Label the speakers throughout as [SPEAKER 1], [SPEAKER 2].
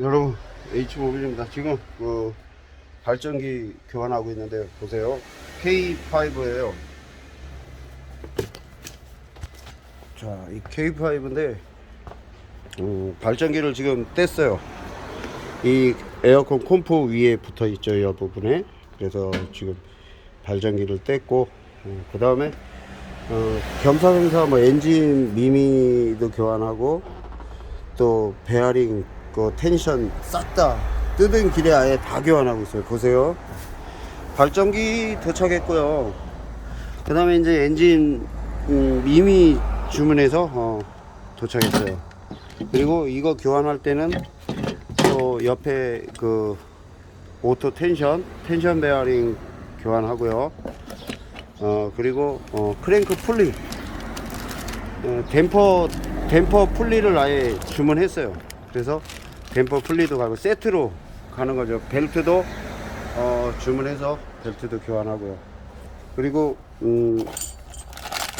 [SPEAKER 1] 여러분 H모빌입니다. 지금 그 발전기 교환하고 있는데 보세요. K5예요. 자, 이 K5인데 음, 발전기를 지금 뗐어요. 이 에어컨 콤포 위에 붙어 있죠, 이 부분에. 그래서 지금 발전기를 뗐고 그 다음에 어, 겸사겸사 뭐 엔진 미미도 교환하고 또 베어링 그 텐션 싹 다 뜯은 길에 아예 다 교환하고 있어요. 보세요. 발전기 도착했고요. 그 다음에 이제 엔진 음, 미미 주문해서 어, 도착했어요. 그리고 이거 교환할 때는 또 옆에 그 오토 텐션 텐션 베어링 교환하고요. 어 그리고 어 크랭크 풀리 어, 댐퍼 댐퍼 풀리를 아예 주문했어요. 그래서 댐퍼 풀리도 가고 세트로 가는 거죠. 벨트도 어, 주문해서 벨트도 교환하고요. 그리고 음,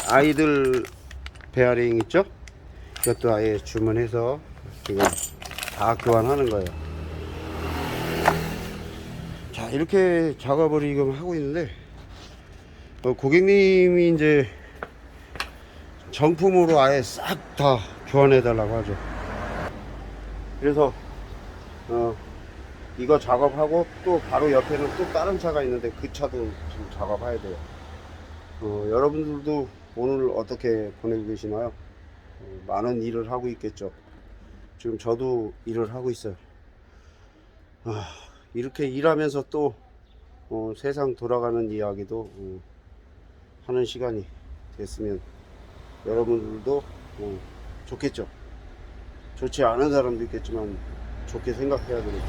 [SPEAKER 1] 아이들 베어링 있죠? 이것도 아예 주문해서 지금 다 교환하는 거예요. 자 이렇게 작업을 지금 하고 있는데 어, 고객님이 이제 정품으로 아예 싹 다 교환해 달라고 하죠. 그래서 어 이거 작업하고 또 바로 옆에는 또 다른 차가 있는데 그 차도 지금 작업해야 돼요. 어, 여러분들도 오늘 어떻게 보내고 계시나요? 어, 많은 일을 하고 있겠죠. 지금 저도 일을 하고 있어요. 아, 이렇게 일하면서 또 어, 세상 돌아가는 이야기도 어, 하는 시간이 됐으면 여러분들도 어, 좋겠죠. 좋지 않은 사람도 있겠지만 좋게 생각해야 되겠죠.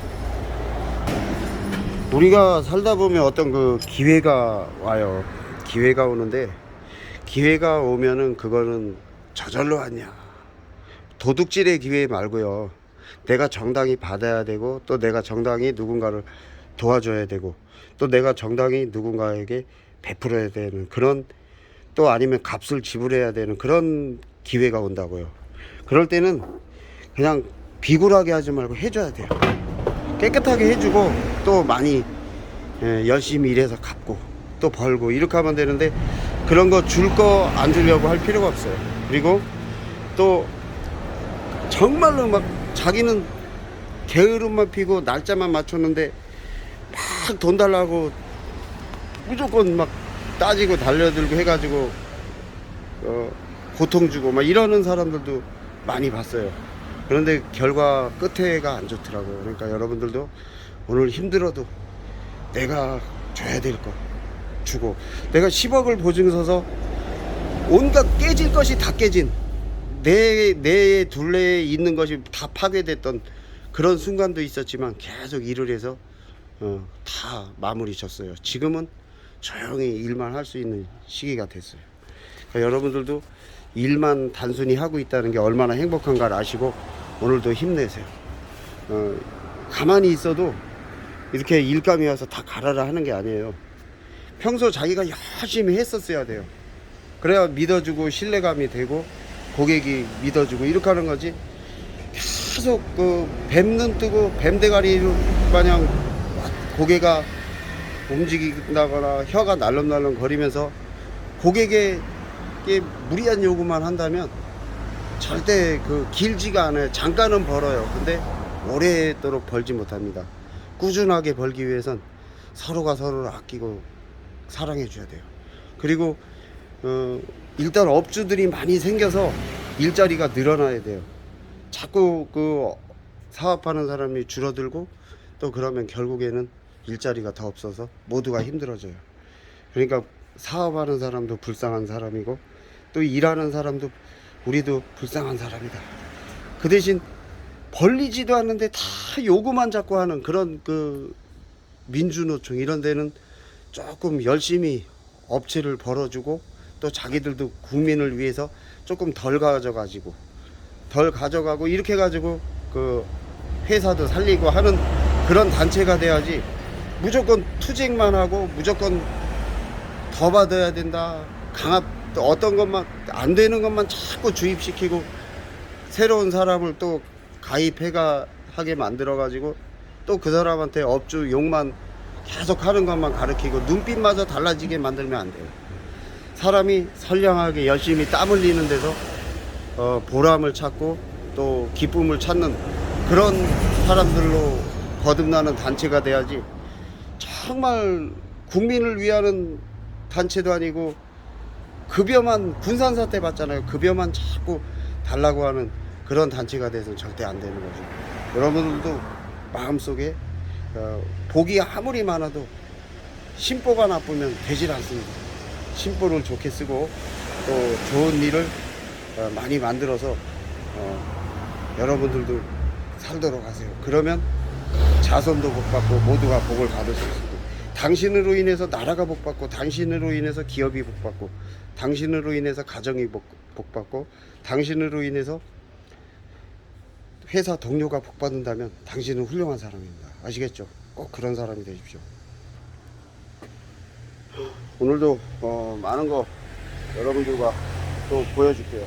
[SPEAKER 1] 우리가 살다 보면 어떤 그 기회가 와요. 기회가 오는데 기회가 오면은 그거는 저절로 왔냐. 도둑질의 기회 말고요. 내가 정당히 받아야 되고 또 내가 정당히 누군가를 도와줘야 되고 또 내가 정당히 누군가에게 베풀어야 되는 그런 또 아니면 값을 지불해야 되는 그런 기회가 온다고요. 그럴 때는 그냥 비굴하게 하지 말고 해줘야 돼요. 깨끗하게 해주고 또 많이 예, 열심히 일해서 갚고 또 벌고 이렇게 하면 되는데 그런 거 줄 거 안 주려고 할 필요가 없어요. 그리고 또 정말로 막 자기는 게으름만 피고 날짜만 맞췄는데 막 돈 달라고 무조건 막 따지고 달려들고 해가지고 어, 고통 주고 막 이러는 사람들도 많이 봤어요. 그런데 결과 끝에가 안 좋더라고요. 그러니까 여러분들도 오늘 힘들어도 내가 줘야 될 거 주고 내가 10억을 보증 서서 온갖 깨질 것이 다 깨진 내, 내 둘레에 있는 것이 다 파괴됐던 그런 순간도 있었지만 계속 일을 해서 어, 다 마무리 졌어요. 지금은 조용히 일만 할 수 있는 시기가 됐어요. 그러니까 여러분들도 일만 단순히 하고 있다는 게 얼마나 행복한가를 아시고 오늘도 힘내세요. 어, 가만히 있어도 이렇게 일감이 와서 다 가라라 하는 게 아니에요. 평소 자기가 열심히 했었어야 돼요. 그래야 믿어주고 신뢰감이 되고 고객이 믿어주고 이렇게 하는 거지. 계속 그 뱀눈 뜨고 뱀대가리 마냥 고개가 움직인다거나 혀가 날름날름 거리면서 고객 에게 무리한 요구만 한다면 절대 그 길지가 않아요. 잠깐은 벌어요. 근데 오래도록 벌지 못합니다. 꾸준하게 벌기 위해선 서로가 서로를 아끼고 사랑해 줘야 돼요. 그리고 어, 일단 업주들이 많이 생겨서 일자리가 늘어나야 돼요. 자꾸 그 사업하는 사람이 줄어들고 또 그러면 결국에는 일자리가 더 없어서 모두가 힘들어져요. 그러니까 사업하는 사람도 불쌍한 사람이고 또 일하는 사람도 우리도 불쌍한 사람이다. 그 대신 벌리지도 않는데 다 요구만 자꾸 하는 그런 그 민주노총 이런 데는 조금 열심히 업체를 벌어주고 또 자기들도 국민을 위해서 조금 덜 가져가지고 덜 가져가고 이렇게 해가지고 그 회사도 살리고 하는 그런 단체가 돼야지 무조건 투쟁만 하고 무조건 더 받아야 된다 강압 또 어떤 것만 안 되는 것만 자꾸 주입시키고 새로운 사람을 또 가입해가 하게 만들어 가지고 또 그 사람한테 업주 욕만 계속 하는 것만 가르치고 눈빛마저 달라지게 만들면 안 돼요. 사람이 선량하게 열심히 땀 흘리는 데서 어, 보람을 찾고 또 기쁨을 찾는 그런 사람들로 거듭나는 단체가 돼야지 정말 국민을 위하는 단체도 아니고 급여만 군산 사태 봤잖아요. 급여만 자꾸 달라고 하는 그런 단체가 돼서는 절대 안 되는 거죠. 여러분들도 마음속에 어, 복이 아무리 많아도 심보가 나쁘면 되질 않습니다. 심보를 좋게 쓰고 또 좋은 일을 어, 많이 만들어서 어, 여러분들도 살도록 하세요. 그러면 자손도 복 받고 모두가 복을 받을 수 있습니다. 당신으로 인해서 나라가 복받고 당신으로 인해서 기업이 복받고 당신으로 인해서 가정이 복, 복받고 당신으로 인해서 회사 동료가 복받는다면 당신은 훌륭한 사람입니다. 아시겠죠? 꼭 그런 사람이 되십시오. 오늘도 어, 많은 거 여러분들과 또 보여줄게요.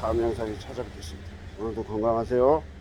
[SPEAKER 1] 다음 영상에 찾아뵙겠습니다. 오늘도 건강하세요.